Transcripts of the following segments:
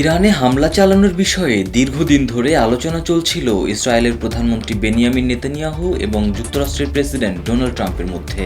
ইরানে হামলা চালানোর বিষয়ে দীর্ঘদিন ধরে আলোচনা চলছিল ইসরায়েলের প্রধানমন্ত্রী বেনিয়ামিন নেতানিয়াহু এবং যুক্তরাষ্ট্রের প্রেসিডেন্ট ডোনাল্ড ট্রাম্পের মধ্যে।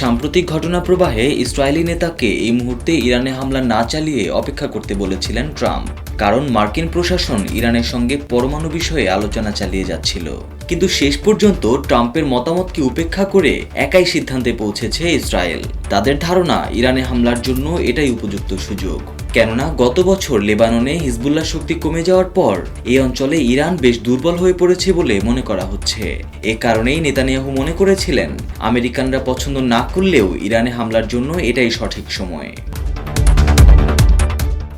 সাম্প্রতিক ঘটনা প্রবাহে ইসরায়েলি নেতাকে এই মুহূর্তে ইরানে হামলা না চালিয়ে অপেক্ষা করতে বলেছিলেন ট্রাম্প, কারণ মার্কিন প্রশাসন ইরানের সঙ্গে পরমাণু বিষয়ে আলোচনা চালিয়ে যাচ্ছিল। কিন্তু শেষ পর্যন্ত ট্রাম্পের মতামতকে উপেক্ষা করে একাই সিদ্ধান্তে পৌঁছেছে ইসরায়েল? তাদের ধারণা, ইরানে হামলার জন্য এটাই উপযুক্ত সুযোগ। কেননা গত বছর লেবাননে হিজবুল্লাহ শক্তি কমে যাওয়ার পর এই অঞ্চলে ইরান বেশ দুর্বল হয়ে পড়েছে বলে মনে করা হচ্ছে। এ কারণেই নেতানিয়াহু মনে করেছিলেন, আমেরিকানরা পছন্দ না করলেও ইরানে হামলার জন্য এটাই সঠিক সময়।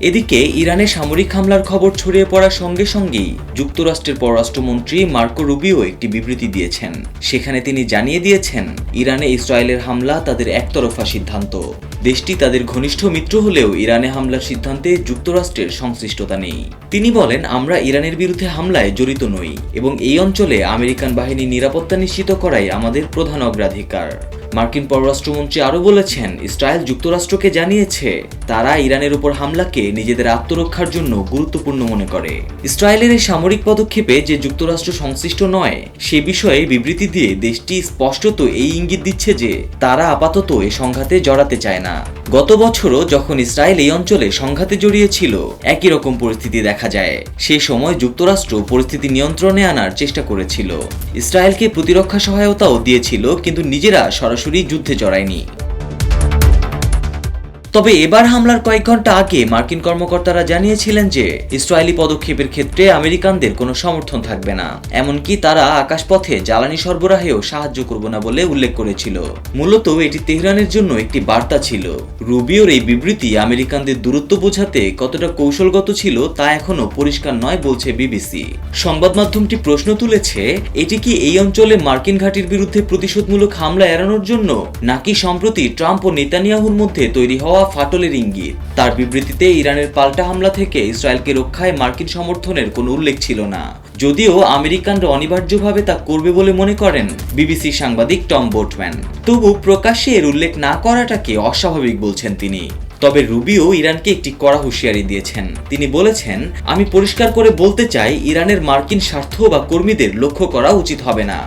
এদিকে ইরানে সামরিক হামলার খবর ছড়িয়ে পড়ার সঙ্গে সঙ্গেই যুক্তরাষ্ট্রের পররাষ্ট্রমন্ত্রী মার্কো রুবিও একটি বিবৃতি দিয়েছেন। সেখানে তিনি জানিয়ে দিয়েছেন, ইরানে ইসরায়েলের হামলা তাদের একতরফা সিদ্ধান্ত। দেশটি তাদের ঘনিষ্ঠ মিত্র হলেও ইরানে হামলার সিদ্ধান্তে যুক্তরাষ্ট্রের সংশ্লিষ্টতা নেই। তিনি বলেন, আমরা ইরানের বিরুদ্ধে হামলায় জড়িত নই এবং এই অঞ্চলে আমেরিকান বাহিনীর নিরাপত্তা নিশ্চিত করাই আমাদের প্রধান অগ্রাধিকার। মার্কিন পররাষ্ট্রমন্ত্রী আরও বলেছেন, ইসরায়েল যুক্তরাষ্ট্রকে জানিয়েছে, তারা ইরানের উপর হামলাকে নিজেদের আত্মরক্ষার জন্য গুরুত্বপূর্ণ মনে করে। ইসরায়েলের এই সামরিক পদক্ষেপে যে যুক্তরাষ্ট্র সংশ্লিষ্ট নয়, সে বিষয়ে বিবৃতি দিয়ে দেশটি স্পষ্টত এই ইঙ্গিত দিচ্ছে যে, তারা আপাতত এ সংঘাতে জড়াতে চায় না। গত বছরও যখন ইসরায়েল এই অঞ্চলে সংঘাতে জড়িয়েছিল, একই রকম পরিস্থিতি দেখা যায়। সে সময় যুক্তরাষ্ট্র পরিস্থিতি নিয়ন্ত্রণে আনার চেষ্টা করেছিল। ইসরায়েলকে প্রতিরক্ষা সহায়তাও দিয়েছিল, কিন্তু নিজেরা সরাসরি যুদ্ধে জড়ায়নি। তবে এবার হামলার কয়েক ঘণ্টা আগে মার্কিন কর্মকর্তারা জানিয়েছিলেন যে ইসরায়েলি পদক্ষেপের ক্ষেত্রে আমেরিকানদের কোনো সমর্থন থাকবে না। এমনকি তারা আকাশপথে জ্বালানি সরবরাহেও সাহায্য করবে না বলে উল্লেখ করেছিল। মূলত এটি তেহরানের জন্য একটি বার্তা ছিল। রুবিওর এই বিবৃতি আমেরিকানদের দূরত্ব বোঝাতে কতটা কৌশলগত ছিল তা এখনও পরিষ্কার নয় বলছে বিবিসি। সংবাদ মাধ্যমটি প্রশ্ন তুলেছে, এটি কি এই অঞ্চলে মার্কিন ঘাঁটির বিরুদ্ধে প্রতিশোধমূলক হামলা এড়ানোর জন্য নাকি সম্প্রতি ট্রাম্প ও নেতানিয়াহুর মধ্যে তৈরি হওয়া ফাটলের ইঙ্গিত। তার বিবৃতিতে ইরানের পাল্টা হামলা থেকে ইসরায়েলকে রক্ষায় মার্কিন সমর্থনের কোনো উল্লেখ ছিল না। যদিও আমেরিকানরা অনিবার্যভাবে তা করবে বলে মনে করেন বিবিসি সাংবাদিক টম বোটম্যান। তবু প্রকাশ্যে এর উল্লেখ না করাটাকে অস্বাভাবিক বলছেন তিনি। তবে রুবিও ইরানকে একটি কড়া হুঁশিয়ারি দিয়েছেন। তিনি বলেছেন, আমি পরিষ্কার করে বলতে চাই, ইরানের মার্কিন স্বার্থ বা কর্মীদের লক্ষ্য করা উচিত হবে না।